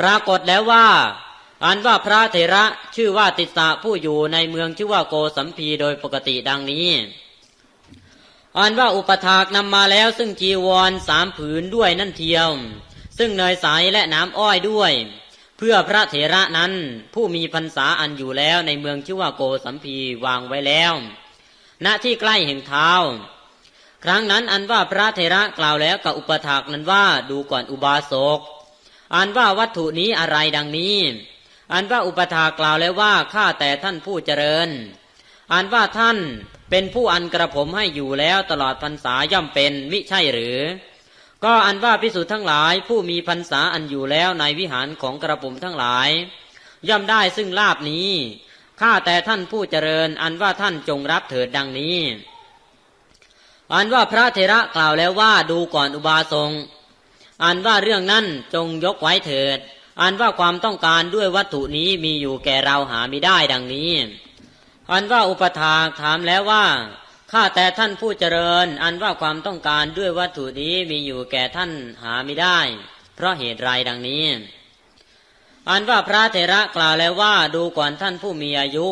ปรากฏแล้วว่า อันว่าพระเถระชื่อว่าติสะผู้อยู่ในเมืองชื่อว่าโกสัมพีโดยปกติดังนี้ อันว่าอุปถากนำมาแล้วซึ่งจีวรสามผืนด้วยนั่นเทียว ซึ่งเนยใสและน้ำอ้อยด้วย เพื่อพระเถระนั้นผู้มีพรรษาอันอยู่แล้วในเมืองชื่อว่าโกสัมพีวางไว้แล้ว ณที่ใกล้แห่งเท้าครั้งนั้นอันว่าพระเถระกล่าวแล้วกับอุปถากนั้นว่าดูก่อนอุบาสก อันว่าวัตถุนี้อะไรดังนี้ อันว่าอุปถากล่าวแล้วว่าข้าแต่ท่านผู้เจริญ อันว่าท่านเป็นผู้อันกระผมให้อยู่แล้วตลอดพรรษาย่อมเป็นมิใช่หรือ ก็อันว่าพิสุทั้งหลายผู้มีพรรษาอันอยู่แล้วในวิหารของกระผมทั้งหลาย ย่อมได้ซึ่งลาบนี้ข้าแต่ท่านผู้เจริญ อันว่าท่านจงรับเถิดดังนี้ อันว่าพระเถระกล่าวแล้วว่าดูก่อนอุบาสง อันว่าเรื่องนั้นจงยกไว้เถิด อันว่าความต้องการด้วยวัตถุนี้มีอยู่แก่เราหาไม่ได้ดังนี้ อันว่าอุปถากถามแล้วว่าข้าแต่ท่านผู้เจริญ อันว่าความต้องการด้วยวัตถุนี้มีอยู่แก่ท่านหาไม่ได้ เพราะเหตุไรดังนี้ อันว่าพระเถระกล่าวแล้วว่าดูก่อนท่านผู้มีอายุ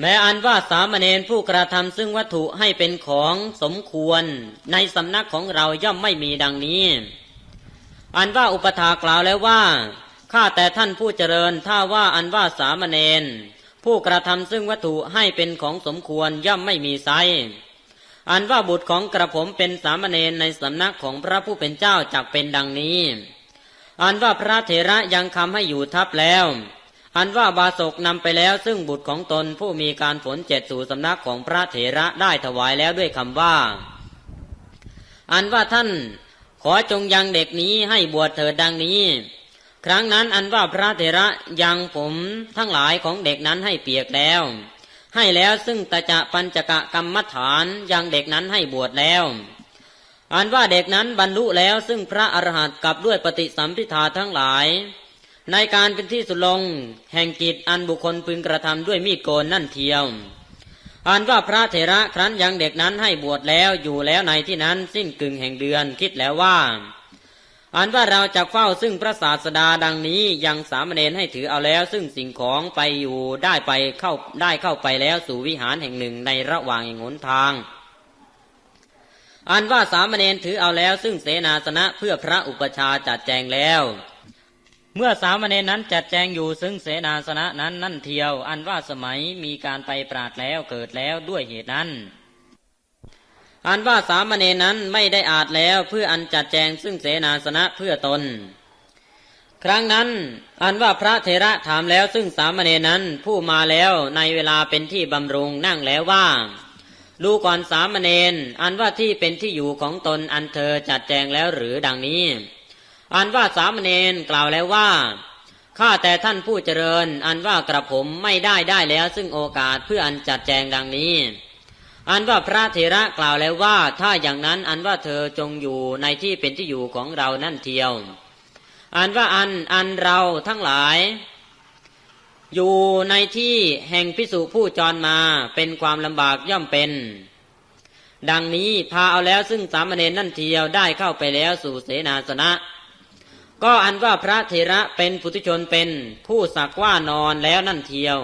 แม้อันว่าสามเณรผู้กระทำซึ่งวัตถุให้เป็นของสมควร ในสำนักของเราย่อมไม่มีดังนี้ อันว่าอุปถากล่าวแล้วว่าข้าแต่ท่านผู้เจริญถ้าว่าอันว่าสามเณรผู้กระทำซึ่งวัตถุให้เป็นของสมควรย่อมไม่มีไซอันว่าบุตรของกระผมเป็นสามเณรในสำนักของพระผู้เป็นเจ้าจักเป็นดังนี้ อันว่าพระเถระยังคำให้อยู่ทับแล้ว อันว่าบาศกนำไปแล้วซึ่งบุตรของตนผู้มีการฝนเจ็ดสู่สำนักของพระเถระได้ถวายแล้วด้วยคำว่า อันว่าท่าน อจงยังเด็กนี้ให้บวชเถิดดังนี้ ครั้งนั้นอันว่าพระเถระยังผมทั้งหลายของเด็กนั้นให้เปียกแล้ว ให้แล้วซึ่งตจะปัญจกะกรรมฐานยังเด็กนั้นให้บวชแล้ว อันว่าเด็กนั้นบรรลุแล้วซึ่งพระอรหันต์กับด้วยปฏิสัมพิทาทั้งหลาย ในการเป็นที่สุดลง แห่งกิจอันบุคคลพึงกระทำด้วยมีดโกนนั่นเทียว อันว่าพระเถระครั้นยังเด็กนั้นให้บวชแล้วอยู่แล้วในที่นั้นสิ้นกึ่งแห่งเดือนคิดแล้วว่า อันว่าเราจะเฝ้าซึ่งพระศาสดาดังนี้ยังสามเณรให้ถือเอาแล้ว ซึ่งสิ่งของไปอยู่ได้ไปเข้าได้เข้าไปแล้วสู่วิหารแห่งหนึ่งในระหว่างแห่งหนทาง อันว่าสามเณรถือเอาแล้วซึ่งเสนาสนะเพื่อพระอุปชาจัดแจงแล้ว เมื่อสามเณรนั้นจัดแจงอยู่ซึ่งเสนาสนะนั้นนั่นเทียว อันว่าสมัยมีการไปปราดแล้วเกิดแล้วด้วยเหตุนั้น อันว่าสามเณรนั้นไม่ได้อาจแล้วเพื่ออันจัดแจงซึ่งเสนาสนะเพื่อตน ครั้งนั้น อันว่าพระเถระถามแล้วซึ่งสามเณรนั้นผู้มาแล้วในเวลาเป็นที่บำรุงนั่งแล้วว่าดูก่อนสามเณรอันว่าที่เป็นที่อยู่ของตนอันเธอจัดแจงแล้วหรือดังนี้ อันว่าสามเณรกล่าวแล้วว่าข้าแต่ท่านผู้เจริญ อันว่ากระผมไม่ได้ได้แล้วซึ่งโอกาสเพื่ออันจัดแจงดังนี้ อันว่าพระเถระกล่าวแล้วว่า ถ้าอย่างนั้นอันว่าเธอจงอยู่ในที่เป็นที่อยู่ของเรานั่นเทียว อันว่าอันอันเราทั้งหลาย อยู่ในที่แห่งพิสุผู้จรมาเป็นความลำบากย่อมเป็น ดังนี้พาเอาแล้วซึ่งสามเณรนั่นเทียวได้เข้าไปแล้วสู่เสนาสนะ ก็อันว่าพระเถระเป็นปุถุชนเป็นผู้สักว่านอนแล้วนั่นเทียว